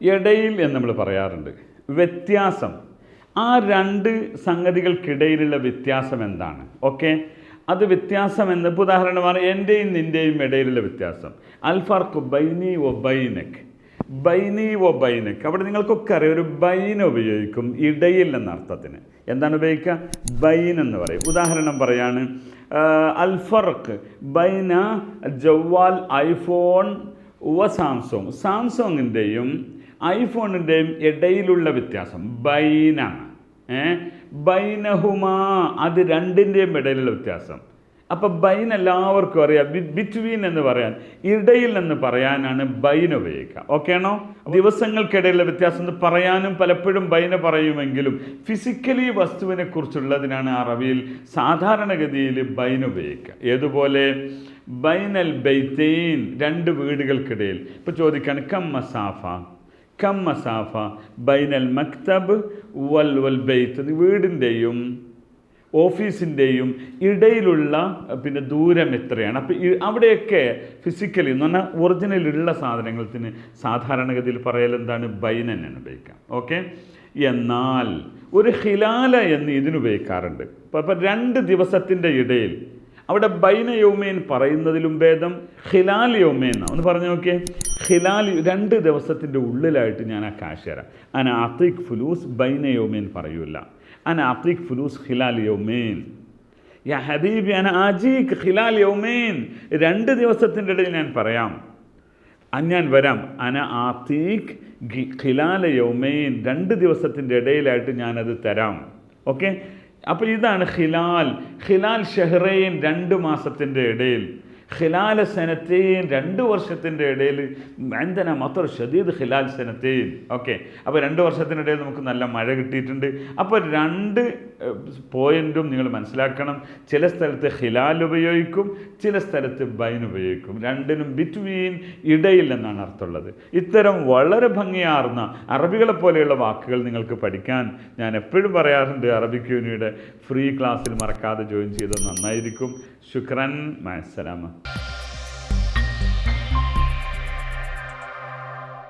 ഇടയിൽ എന്ന് നമ്മൾ പറയാറുണ്ട്. വ്യത്യാസം. ആ രണ്ട് സംഗതികൾക്കിടയിലുള്ള വ്യത്യാസം എന്താണ്? ഓക്കെ? അത് വ്യത്യാസം എന്ന് ഉദാഹരണമാണ് എന്റെയും നിന്റെയും ഇടയിലുള്ള വ്യത്യാസം. അൽഫാർക്ക് ബൈനി ഒ ബൈനക്. ബൈനി ഒ ബൈനക്. അവിടെ നിങ്ങൾക്കൊക്കെ അറിയാം ഒരു ബൈൻ ഉപയോഗിക്കും ഇടയിൽ എന്ന അർത്ഥത്തിന് എന്താണ് ഉപയോഗിക്കുക? ബൈൻ എന്ന് പറയും. ഉദാഹരണം പറയാണ് അൽഫർക്ക് ബൈന ജവ്വാൽ ഐഫോൺ ഉവ സാംസോങ്. സാംസോങ്ങിന്റെയും ഐഫോണിന്റെയും ഇടയിലുള്ള വ്യത്യാസം ബൈനാണ്. ഏ? ബൈനഹുമാ അത് രണ്ടിന്റെയും ഇടയിലുള്ള വ്യത്യാസം. അപ്പോൾ ബൈൻ എല്ലാവർക്കും അറിയാം. ബിറ്റ്വീൻ എന്ന് പറയാൻ ഇടയിൽ എന്ന് പറയാനാണ് ബൈൻ ഉപയോഗിക്കുക. ഓക്കെ ആണോ? ദിവസങ്ങൾക്കിടയിലുള്ള വ്യത്യാസം എന്ന് പറയാനും പലപ്പോഴും ബൈന പറയുമെങ്കിലും ഫിസിക്കലി വസ്തുവിനെ കുറിച്ചുള്ളതിനാണ് അറബിയിൽ സാധാരണഗതിയിൽ ബൈൻ ഉപയോഗിക്കുക. ഏതുപോലെ? ബൈനൽ ബൈത്തൈൻ രണ്ട് വീടുകൾക്കിടയിൽ. ഇപ്പോൾ ചോദിക്കാണ് കം മസാഫ കം മസാഫ ബൈനൽ മക്തബ് വൽ വൽ ബെയ്ത്ത് വീടിന്റെയും ഓഫീസിന്റെയും ഇടയിലുള്ള പിന്നെ ദൂരം എത്രയാണ്? അപ്പോൾ അവിടെയൊക്കെ ഫിസിക്കലി എന്ന് പറഞ്ഞാൽ ഒറിജിനലുള്ള സാധനങ്ങൾത്തിന് സാധാരണഗതിയിൽ ബൈൻ തന്നെയാണ് ഉപയോഗിക്കാം ഓക്കെ എന്നാൽ ഒരു ഹിലാല എന്ന് ഇതിനുപയോഗിക്കാറുണ്ട് അപ്പോൾ രണ്ട് ദിവസത്തിന്റെ ഇടയിൽ അവിടെ ബൈന യൗമേൻ പറയുന്നതിലും ഭേദം ഹിലാൽ യൗമേൻ ഒന്ന് പറഞ്ഞു നോക്കിയേ. ഹിലാൽ രണ്ട് ദിവസത്തിന്റെ ഉള്ളിലായിട്ട് ഞാൻ ആ കാശ് തരാം. അന അത്തിക് ഫുലൂസ് ബൈന യോമേൻ പറയൂല. അന അത്തിക് ഫുലൂസ് ഖിലാൽ യോമേൻ. യാ ഹബീബ് അന ആജീഖ് ഖിലാൽ യോമേൻ. രണ്ട് ദിവസത്തിന്റെ ഇടയിൽ ഞാൻ പറയാം. ഞാൻ വരാം. അന ആത്തീഖ് ഖിലാൽ ഖിലാല യൗമൈൻ. രണ്ട് ദിവസത്തിന്റെ ഇടയിലായിട്ട് ഞാനത് തരാം. ഓക്കെ? അപ്പോൾ ഇതാണ് ഖിലാൽ. ഖിലാൽ ഷെഹ്റൈൻ രണ്ട് മാസത്തിന്റെ ഇടയിൽ. ഖിലാല സനത്തേൻ രണ്ട് വർഷത്തിന്റെ ഇടയിൽ എന്തന മൊത്തം ഷദീദ് ഖിലാൽ സനത്തേൻ. ഓക്കെ. അപ്പോൾ രണ്ട് വർഷത്തിനിടയിൽ നമുക്ക് നല്ല മഴ കിട്ടിയിട്ടുണ്ട്. അപ്പോൾ രണ്ട് പോയിന്റും നിങ്ങൾ മനസ്സിലാക്കണം. ചില സ്ഥലത്ത് ഖിലാൽ ഉപയോഗിക്കും ചില സ്ഥലത്ത് ബൈൻ ഉപയോഗിക്കും. രണ്ടിനും ബിറ്റ്വീൻ ഇടയിൽ എന്നാണ് അർത്ഥമുള്ളത്. ഇത്തരം വളരെ ഭംഗിയാർന്ന അറബികളെ പോലെയുള്ള വാക്കുകൾ നിങ്ങൾക്ക് പഠിക്കാൻ ഞാൻ എപ്പോഴും പറയാറുണ്ട്. അറബിക് യൂണിയുടെ ഫ്രീ ക്ലാസ്സിൽ മറക്കാതെ ജോയിൻ ചെയ്തത് നന്നായിരിക്കും. شكرا مع السلامة.